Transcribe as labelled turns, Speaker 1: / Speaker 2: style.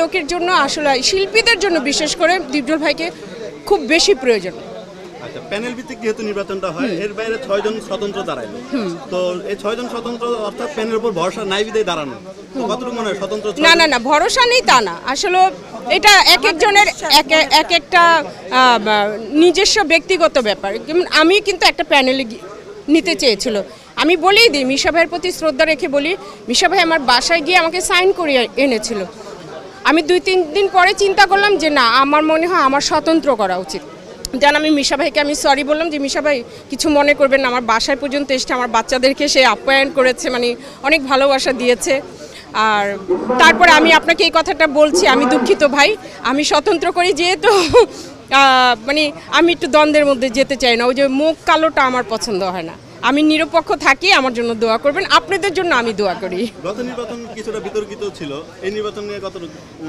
Speaker 1: লোকের জন্য আসলে শিল্পীদের জন্য বিশেষ করে দীপজল ভাইকে খুব বেশি প্রয়োজন।
Speaker 2: আচ্ছা প্যানেল ভিত্তিক যেহেতু নির্বাচনটা হয় এর বাইরে ছয়জন স্বতন্ত্র দাঁড়াইলো। তো এই ছয়জন স্বতন্ত্র অর্থাৎ উপর ভরসা নাই বিদায় দাঁড়ানো। কতটুকু মনে হয় স্বতন্ত্র
Speaker 1: না না না ভরসা নেই তা না। আসলে এটা এক একজনের এক এক একটা নিজস্ব ব্যক্তিগত ব্যাপার। যেমন আমি কিন্তু একটা প্যানেলে নিতে চেয়েছিল। আমি বলেই দিই মিশা ভাইয়ের প্রতি শ্রদ্ধা রেখে বলি মিশা ভাই আমার বাসায় গিয়ে আমাকে সাইন করিয়ে এনেছিল। আমি দুই, তিন দিন পরে চিন্তা করলাম যে না, আমার মনে হয় আমার স্বতন্ত্র করা উচিত। যেন আমি মিশা ভাইকে আমি সরি বললাম যে, মিশা ভাই, কিছু মনে করবেন না, আমার বাসায় পর্যন্ত এসে আমার বাচ্চাদেরকে সে আপ্যায়ন করেছে মানে অনেক ভালোবাসা দিয়েছে। আর তারপরে আমি আপনাকে এই কথাটা বলছি, আমি দুঃখিত ভাই, আমি স্বতন্ত্র করি যেহেতু মানে আমি একটু দ্বন্দ্বের মধ্যে যেতে চাই না, ওই যে মুখ কালোটা আমার পছন্দ হয় না। আমি নিরপেক্ষ থাকি, আমার জন্য দোয়া করবেন। আপনাদের জন্য আমি দোয়া করি।
Speaker 2: গত নির্বাচন কিছুটা বিতর্কিত ছিল। এই নির্বাচন নিয়ে কতটুকু